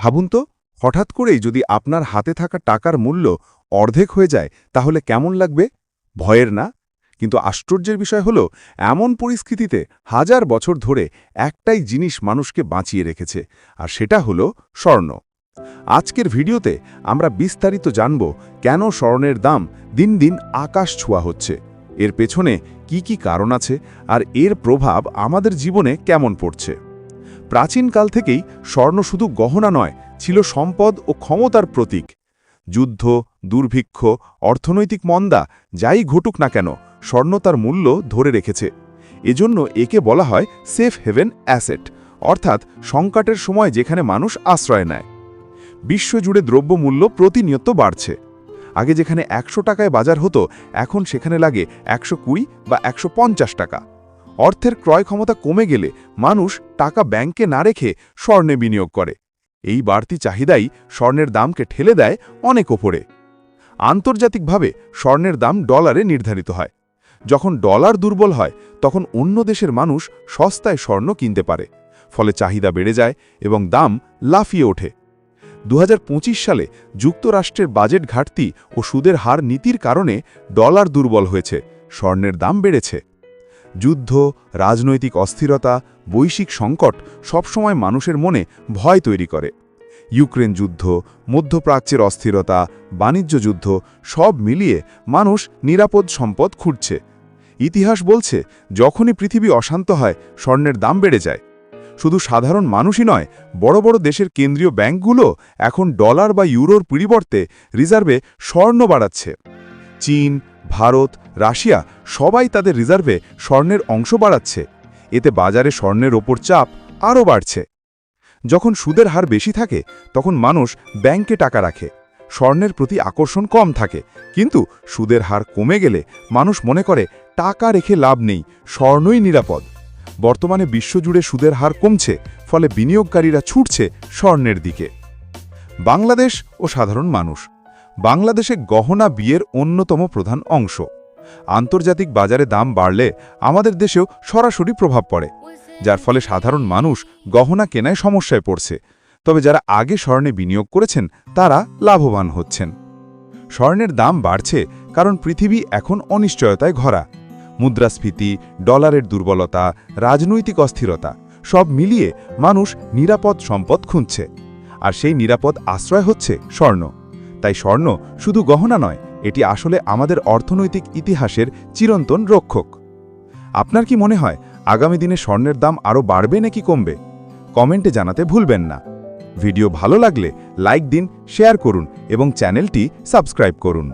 ভাবুন তো, হঠাৎ করেই যদি আপনার হাতে থাকা টাকার মূল্য অর্ধেক হয়ে যায়, তাহলে কেমন লাগবে? ভয়ের না। কিন্তু আশ্চর্যের বিষয় হল, এমন পরিস্থিতিতে হাজার বছর ধরে একটাই জিনিস মানুষকে বাঁচিয়ে রেখেছে, আর সেটা হলো স্বর্ণ। আজকের ভিডিওতে আমরা বিস্তারিত জানব কেন স্বর্ণের দাম দিন দিন আকাশ ছোঁয়া হচ্ছে, এর পেছনে কি কি কারণ আছে, আর এর প্রভাব আমাদের জীবনে কেমন পড়ছে। প্রাচীনকাল থেকেই স্বর্ণ শুধু গহনা নয়, ছিল সম্পদ ও ক্ষমতার প্রতীক। যুদ্ধ, দুর্ভিক্ষ, অর্থনৈতিক মন্দা, যাই ঘটুক না কেন, স্বর্ণ তার মূল্য ধরে রেখেছে। এজন্য একে বলা হয় সেফ হেভেন অ্যাসেট অর্থাৎ সংকটের সময় যেখানে মানুষ আশ্রয় নেয়। বিশ্বজুড়ে দ্রব্যমূল্য প্রতিনিয়ত বাড়ছে। আগে যেখানে একশো টাকায় বাজার হতো, এখন সেখানে লাগে একশো কুড়ি বা একশো পঞ্চাশ টাকা। অর্থের ক্রয় ক্ষমতা কমে গেলে মানুষ টাকা ব্যাংকে না রেখে স্বর্ণে বিনিয়োগ করে। এই বাড়তি চাহিদাই স্বর্ণের দামকে ঠেলে দেয় অনেক ওপরে। আন্তর্জাতিকভাবে স্বর্ণের দাম ডলারে নির্ধারিত হয়। যখন ডলার দুর্বল হয়, তখন অন্য দেশের মানুষ সস্তায় স্বর্ণ কিনতে পারে। ফলে চাহিদা বেড়ে যায় এবং দাম লাফিয়ে ওঠে। দু হাজার পঁচিশ সালে যুক্তরাষ্ট্রের বাজেট ঘাটতি ও সুদের হার নীতির কারণে ডলার দুর্বল হয়েছে, স্বর্ণের দাম বেড়েছে। যুদ্ধ, রাজনৈতিক অস্থিরতা, বৈশ্বিক সংকট সবসময় মানুষের মনে ভয় তৈরি করে। ইউক্রেন যুদ্ধ, মধ্যপ্রাচ্যের অস্থিরতা, বাণিজ্য যুদ্ধ সব মিলিয়ে মানুষ নিরাপদ সম্পদ খুঁজছে ইতিহাস বলছে, যখনই পৃথিবী অশান্ত হয়, স্বর্ণের দাম বেড়ে যায়। শুধু সাধারণ মানুষই নয়, বড় বড় দেশের কেন্দ্রীয় ব্যাংকগুলো এখন ডলার বা ইউরোর পরিবর্তে রিজার্ভে স্বর্ণ বাড়াচ্ছে। চীন ভারত, রাশিয়া সবাই তাদের রিজার্ভে স্বর্ণের অংশ বাড়াচ্ছে। এতে বাজারে স্বর্ণের ওপর চাপ আরও বাড়ছে। যখন সুদের হার বেশি থাকে, তখন মানুষ ব্যাংকে টাকা রাখে। স্বর্ণের প্রতি আকর্ষণ কম থাকে, কিন্তু সুদের হার কমে গেলে মানুষ মনে করে, টাকা রেখে লাভ নেই, স্বর্ণই নিরাপদ। বর্তমানে বিশ্বজুড়ে সুদের হার কমছে, ফলে বিনিয়োগকারীরা ছুটছে স্বর্ণের দিকে। বাংলাদেশ ও সাধারণ মানুষ বাংলাদেশে গহনা বিয়ের অন্যতম প্রধান অংশ। আন্তর্জাতিক বাজারে দাম বাড়লে আমাদের দেশেও সরাসরি প্রভাব পড়ে, যার ফলে সাধারণ মানুষ গহনা কেনায় সমস্যায় পড়ছে। তবে যারা আগে স্বর্ণে বিনিয়োগ করেছেন, তারা লাভবান হচ্ছেন। স্বর্ণের দাম বাড়ছে কারণ পৃথিবী এখন অনিশ্চয়তায় ঘরা মুদ্রাস্ফীতি, ডলারের দুর্বলতা, রাজনৈতিক অস্থিরতা, সব মিলিয়ে মানুষ নিরাপদ সম্পদ খুঁজছে। আর সেই নিরাপদ আশ্রয় হচ্ছে স্বর্ণ। তাই স্বর্ণ শুধু গহনা নয়, এটি আসলে আমাদের অর্থনৈতিক ইতিহাসের চিরন্তন রক্ষক। আপনার কি মনে হয়, আগামী দিনে স্বর্ণের দাম আরও বাড়বে নাকি কমবে? কমেন্টে জানাতে ভুলবেন না। ভিডিও ভালো লাগলে লাইক দিন, শেয়ার করুন এবং চ্যানেলটি সাবস্ক্রাইব করুন।